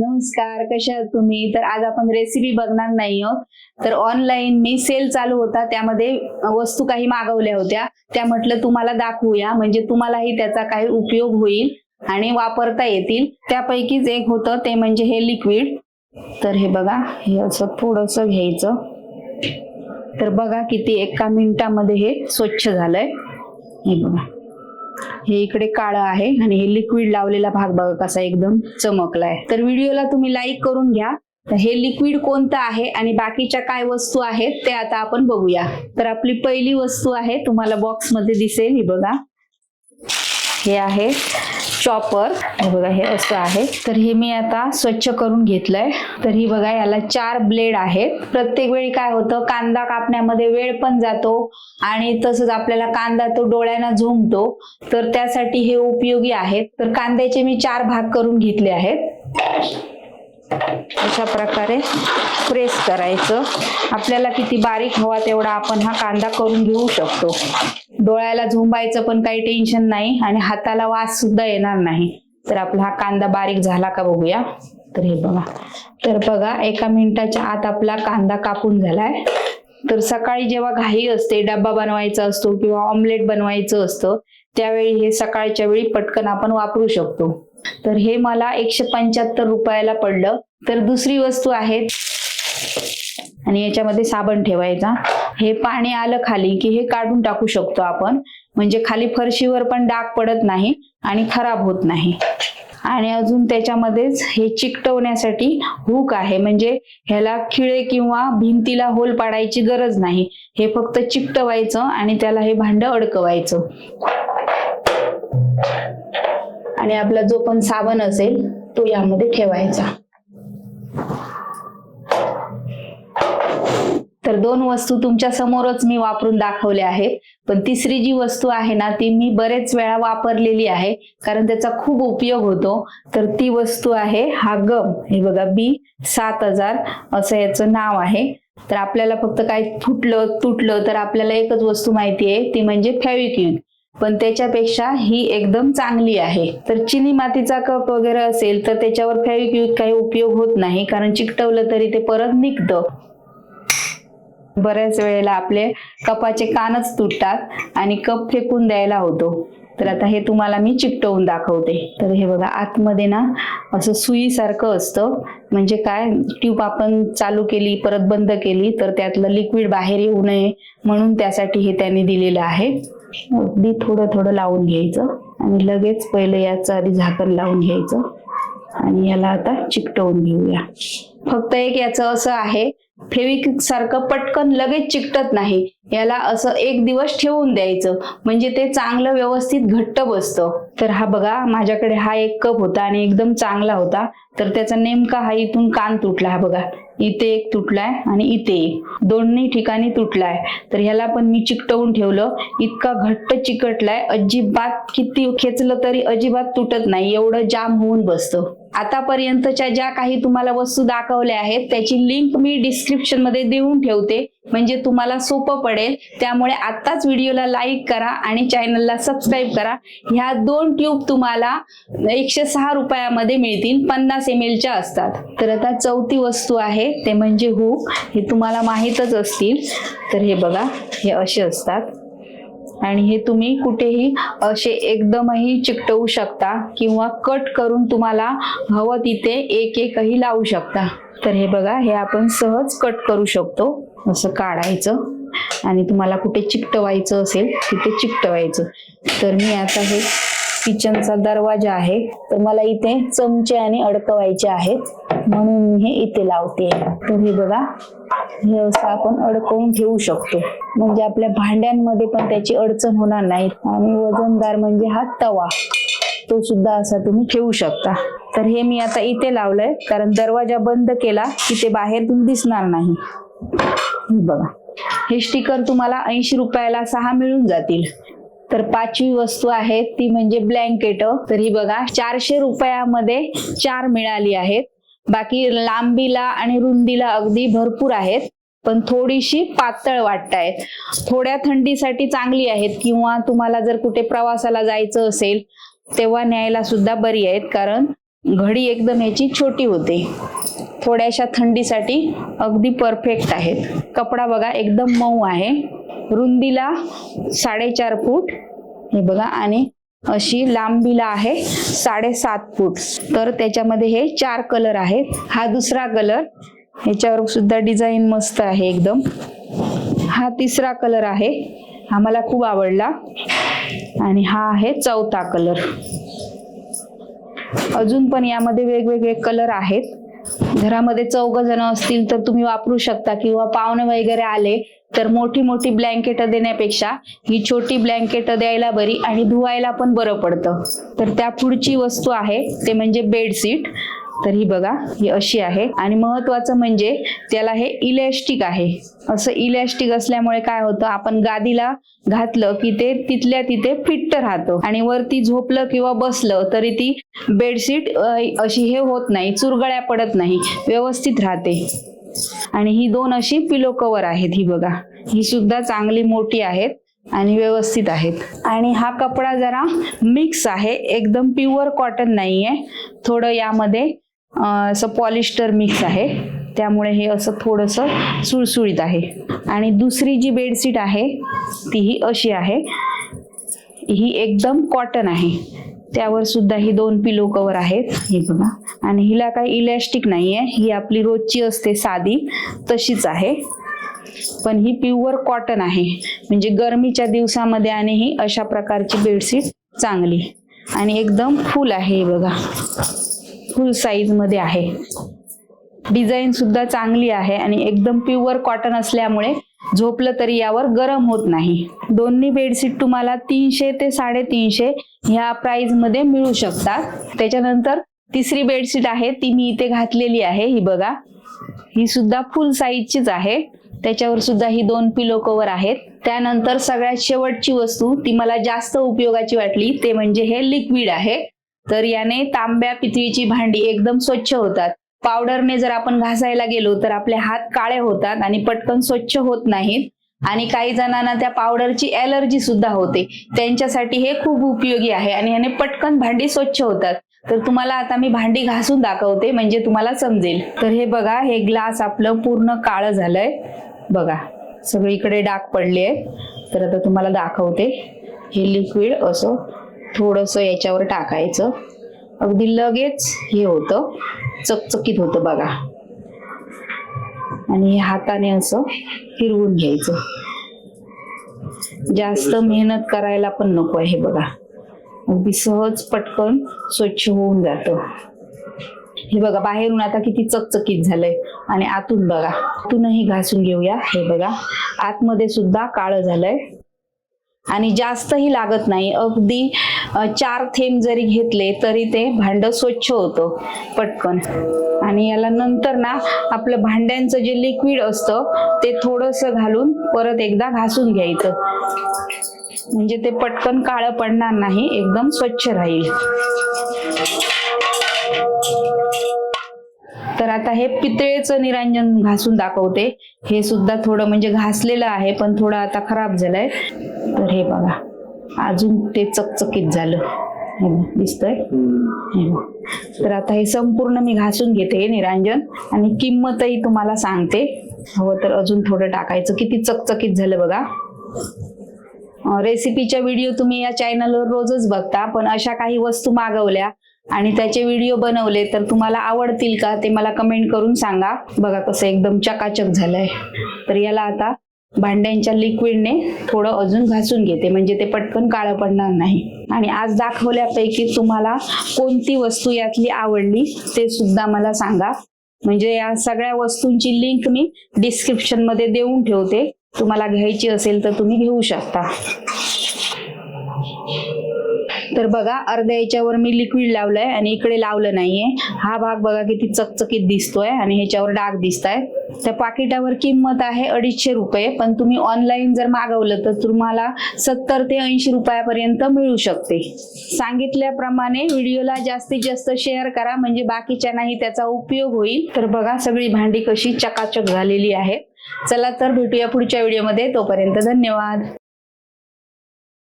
नमस्कार कशा आहात तुम्ही? तर आज आपण रेसिपी बघणार नाही आहोत. तर ऑनलाईन मी सेल चालू होता त्यामध्ये वस्तू काही मागवल्या होत्या. त्या म्हटलं तुम्हाला दाखवूया म्हणजे तुम्हालाही त्याचा काही उपयोग होईल आणि वापरता येतील. त्यापैकीच एक होतं ते म्हणजे हे लिक्विड तर हे बघा हे असं थोडस घ्यायचं. तर बघा किती एका मिनिटामध्ये हे स्वच्छ झालंय. हे बघा. हे इकडे काळं आहे आणि हे लिक्विड लावलेला भाग बघा कसा एकदम चमकलाय. तर व्हिडिओला तुम्ही लाईक करून घ्या. तर हे लिक्विड कोणतं आहे आणि बाकीच्या काय वस्तू आहेत ते आता आपण बघूया. तर आपली पहिली वस्तू आहे तुम्हाला बॉक्समध्ये दिसेल ही बघा. हे आहे चॉपर बघा हे असं आहे. तर हे मी आता स्वच्छ करून घेतलंय. तर ही बघा याला चार ब्लेड आहेत. प्रत्येक वेळी काय होतं कांदा कापण्यामध्ये वेळ पण जातो आणि तसंच आपल्याला कांदा तो डोळ्यांना झोंबतो. तर त्यासाठी हे उपयोगी आहेत. तर कांद्याचे मी चार भाग करून घेतले आहेत. अशा प्रकारे प्रेस करायचं. आपल्याला किती बारीक हवा तेवढा आपण हा कांदा करून घेऊ शकतो. डोळ्याला झोंबायचं पण काही टेन्शन नाही आणि हाताला वास सुद्धा येणार नाही. तर आपला हा कांदा बारीक झाला का बघूया. तर हे बघा. तर बघा एका मिनिटाच्या आत आपला कांदा कापून झालाय. तर सकाळी जेव्हा घाई असते डब्बा बनवायचा असतो किंवा ऑमलेट बनवायचं असतं त्यावेळी हे सकाळच्या वेळी पटकन आपण वापरू शकतो. तर हे मला एकशे पंच्याहत्तर रुपयाला पडलं. तर दुसरी वस्तू आहे आणि याच्यामध्ये साबण ठेवायचा. हे पाणी आलं खाली की हे काढून टाकू शकतो आपण. म्हणजे खाली फरशीवर पण डाग पडत नाही आणि खराब होत नाही. आणि अजून त्याच्यामध्येच हे चिकटवण्यासाठी हुक आहे. म्हणजे ह्याला खिळे किंवा भिंतीला होल पाडायची गरज नाही. हे फक्त चिकटवायचं आणि त्याला हे भांड अडकवायचं. आणि आपला जो पण साबण असेल तो यामध्ये ठेवायचा. तर दोन वस्तू तुमच्या समोरच मी वापरून दाखवल्या आहेत. पण तिसरी जी वस्तू आहे ना ती मी बरेच वेळा वापरलेली आहे. कारण त्याचा खूप उपयोग होतो. तर ती वस्तू आहे हा गम. हे बघा बी सात हजार असं याचं नाव आहे. तर आपल्याला फक्त काय फुटलं तुटलं तर आपल्याला एकच वस्तू माहिती आहे. ती म्हणजे फेविक्विक पण त्याच्यापेक्षा ही एकदम चांगली आहे. तर चिनी मातीचा कप वगैरे असेल तर त्याच्यावर फेविक्विक काही उपयोग होत नाही. कारण चिकटवलं तरी ते परत निघतं. बऱ्याच वेळेला आपले कपाचे कानच तुटतात आणि कप फेकून द्यायला होतो. तर आता हे तुम्हाला मी चिकटवून दाखवते. तर हे बघा आतमध्ये ना असं सुईसारखं असतं. म्हणजे काय ट्यूब आपण चालू केली परत बंद केली तर त्यातलं लिक्विड बाहेर येऊ नये म्हणून त्यासाठी हे त्याने दिलेलं आहे. अगदी थोडं थोडं लावून घ्यायचं आणि लगेच पहिलं याचं आधी झाकण लावून घ्यायचं आणि याला आता चिकटवून घेऊया. फक्त एक याचं असं आहे फेविक्विक सारखं पटकन लगेच चिकटत नाही. याला असं एक दिवस ठेवून द्यायचं. म्हणजे ते चांगलं व्यवस्थित घट्ट बसतं. तर हा बघा माझ्याकडे हा एक कप होता आणि एकदम चांगला होता. तर त्याचा नेमका हा इथून कान तुटला हा बघा. इथे एक तुटलाय आणि इथे एक. दोन्ही ठिकाणी तुटलाय. तर ह्याला पण मी चिकटवून ठेवलं. इतका घट्ट चिकटलाय अजिबात किती खेचलं तरी अजिबात तुटत नाही. एवढं जाम होऊन बसतं. आतापर्यंतच्या ज्या काही तुम्हाला वस्तू दाखवल्या आहेत त्याची लिंक मी डिस्क्रिप्शनमध्ये देऊन ठेवते. म्हणजे तुम्हाला सोपं पडेल. त्यामुळे आत्ताच व्हिडिओला लाईक करा आणि चॅनलला सबस्क्राईब करा. ह्या दोन ट्यूब तुम्हाला एकशे सहा रुपयामध्ये मिळतील. पन्नास एम च्या असतात. तर आता चौथी वस्तू आहे ते म्हणजे हुक हे तुम्हाला माहीतच असतील. तर हे बघा हे असे असतात. आणि हे तुम्ही कुठेही असे एकदमही चिकटवू शकता किंवा कट करून तुम्हाला हवं तिथे एक एकही लावू शकता. तर हे बघा हे आपण सहज कट करू शकतो. असं काढायचं आणि तुम्हाला कुठे चिकटवायचं असेल तिथे चिकटवायचं. तर मी आता हे किचनचा दरवाजा आहे. तर मला इथे चमचे आणि अडकवायचे आहेत. म्हणून मी हे इथे लावते. तर हे बघा हे असं आपण अडकवून ठेवू शकतो. म्हणजे आपल्या भांड्यांमध्ये पण त्याची अडचण होणार नाही. आणि वजनदार म्हणजे हा तवा. तो सुद्धा असा तुम्ही ठेवू शकता. तर हे मी आता इथे लावलंय. कारण दरवाजा बंद केला की ते बाहेरून दिसणार नाही. हे बघा. हे स्टिकर तुम्हाला ऐंशी रुपयाला सहा मिळून जातील. तर पाचवी वस्तू आहे ती म्हणजे ब्लँकेट तर ही बघा चारशे रुपयामध्ये चार मिळाली आहेत. बाकी लांबीला आणि रुंदीला अगदी भरपूर आहेत पण थोडीशी पातळ वाटतायत थोड्या थंडीसाठी चांगली आहेत किंवा तुम्हाला जर कुठे प्रवासाला जायचं असेल तेव्हा न्यायला सुद्धा बरी आहेत कारण घडी एकदम याची छोटी होते. थोड्याशा थंडीसाठी अगदी परफेक्ट आहेत. कपडा बघा एकदम मऊ आहे. रुंदीला साडेचार फूट हे बघा आणि अशी लांबीला आहे साडेसात फूट. तर त्याच्यामध्ये हे चार कलर आहेत. हा दुसरा कलर ह्याच्यावर सुद्धा डिझाईन मस्त आहे एकदम. हा तिसरा कलर आहे हा मला खूप आवडला. आणि हा आहे चौथा कलर अजून पण यामध्ये वेगवेगळे कलर आहेत. घरामध्ये चौघ जण असतील तर तुम्ही वापरू शकता किंवा पाहुणे वगैरे आले तर मोठी मोठी ब्लँकेट देण्यापेक्षा ही छोटी ब्लँकेट द्यायला बरी आणि धुवायला पण बरं पडतं. तर त्या पुढची वस्तू आहे ते म्हणजे बेडशीट. तर ही बघा ही अशी आहे. आणि महत्वाचं म्हणजे त्याला हे इलॅस्टिक आहे. असं इलॅस्टिक असल्यामुळे काय होतं आपण गादीला घातलं की ते तिथल्या तिथे फिट्ट राहतं. आणि वरती झोपलं किंवा बसलं तरी ती बेडशीट अशी हे होत नाही चुरगळ्या पडत नाही व्यवस्थित राहते. आणि ही दोन अशी पिलो कवर आहेत ही बघा. ही सुद्धा चांगली मोठी आहेत आणि व्यवस्थित आहेत. आणि हा कपडा जरा मिक्स आहे एकदम प्युअर कॉटन नाहीये. थोडं यामध्ये असं पॉलिस्टर मिक्स आहे. त्यामुळे हे असं थोडंसं सुळसुळीत आहे. आणि दुसरी जी बेडशीट आहे ती ही अशी आहे. ही एकदम कॉटन आहे. त्यावर सुद्धा ही दोन पिलो कवर आहेत. हे बघा. आणि हिला काही इलॅस्टिक नाही आहे ही आपली रोजची असते साधी. तशीच आहे. पण ही प्युअर कॉटन आहे. म्हणजे गरमीच्या दिवसामध्ये आणि ही अशा प्रकारची बेडशीट चांगली. आणि एकदम फुल आहे हे बघा. फुल साईजमध्ये आहे. डिझाईन सुद्धा चांगली आहे आणि एकदम प्युअर कॉटन असल्यामुळे झोपलं तरी यावर गरम होत नाही. दोन्ही बेडशीट तुम्हाला तीनशे ते साडेतीनशे ह्या प्राइसमध्ये मिळू शकतात. त्याच्यानंतर तिसरी बेडशीट आहे ती मी इथे घातलेली आहे ही बघा. ही सुद्धा फुल साईजचीच आहे. त्याच्यावर सुद्धा ही दोन पिलो कवर आहेत. त्यानंतर सगळ्यात शेवटची वस्तू ती मला जास्त उपयोगाची वाटली ते म्हणजे हे लिक्विड आहे. तर याने तांब्या पितळीची भांडी एकदम स्वच्छ होतात. पावडरने जर आपण घासायला गेलो तर आपले हात काळे होतात आणि पटकन स्वच्छ होत नाहीत. आणि काही जणांना त्या पावडरची ॲलर्जी सुद्धा होते. त्यांच्यासाठी हे खूप उपयोगी आहे आणि याने पटकन भांडी स्वच्छ होतात. तर तुम्हाला आता मी भांडी घासून दाखवते म्हणजे तुम्हाला समजेल. तर हे बघा हे ग्लास आपलं पूर्ण काळं झालंय. बघा सगळीकडे डाग पडले आहेत तर आता तुम्हाला दाखवते. हे लिक्विड असं थोडंसं याच्यावर टाकायचं. अगदी लगेच हे होतं. चकचकीत होतं बघा. आणि हे हाताने असं फिरवून घ्यायचं. जास्त मेहनत करायला पण नको आहे बघा. अगदी सहज पटकन स्वच्छ होऊन जातं. हे बघा बाहेरून आता किती चकचकीत झालंय. आणि आतून बघा आतूनही घासून घेऊया. हे बघा आतमध्ये सुद्धा काळं झालंय. आणि जास्तही लागत नाही. अगदी चार थेंब जरी घेतले तरी ते भांड स्वच्छ होतं पटकन. आणि याला नंतर ना आपलं भांड्यांचं जे लिक्विड असतं ते थोडस घालून परत एकदा घासून घ्यायचं. म्हणजे ते पटकन काळं पडणार नाही एकदम स्वच्छ राहील. तर आता हे पितळेचं निरांजन घासून दाखवते. हे सुद्धा थोडं म्हणजे घासलेलं आहे पण थोडं आता खराब झालंय. तर हे बघा अजून ते चकचकीत झालं. दिसतय? दिसतंय तर आता हे संपूर्ण मी घासून घेते निरांजन. आणि किंमतही तुम्हाला सांगते. हवं तर अजून थोडं टाकायचं. किती चकचकीत झालं बघा. रेसिपीच्या व्हिडिओ तुम्ही या चॅनलवर रोजच बघता पण अशा काही वस्तू मागवल्या आणि त्याचे व्हिडिओ बनवले तर तुम्हाला आवडतील का ते मला कमेंट करून सांगा. बघा कसं एकदम चकाचक झालंय. तर याला आता भांड्यांच्या लिक्विडने थोडं अजून घासून घेते. म्हणजे ते पटकन काळं पडणार नाही. आणि आज दाखवल्यापैकी तुम्हाला कोणती वस्तू यातली आवडली ते सुद्धा मला सांगा. म्हणजे या सगळ्या वस्तूंची लिंक मी डिस्क्रिप्शनमध्ये देऊन ठेवते. तुम्हाला घ्यायची असेल तर तुम्ही घेऊ शकता. तर बघा अर्ध्या याच्यावर मी लिक्विड लावलंय आणि इकडे लावलं नाहीये. हा भाग बघा किती चकचकीत दिसतोय आणि ह्याच्यावर डाग दिसत त्या पाकिटावर किंमत आहे अडीचशे रुपये पण तुम्ही ऑनलाईन जर मागवलं तर तुम्हाला सत्तर ते ऐंशी रुपयापर्यंत मिळू शकते. सांगितल्याप्रमाणे व्हिडिओला जास्तीत जास्त शेअर करा म्हणजे बाकीच्यांनाही त्याचा उपयोग होईल. तर बघा सगळी भांडी कशी चकाचक झालेली आहे. चला तर भेटूया पुढच्या व्हिडिओमध्ये तोपर्यंत धन्यवाद.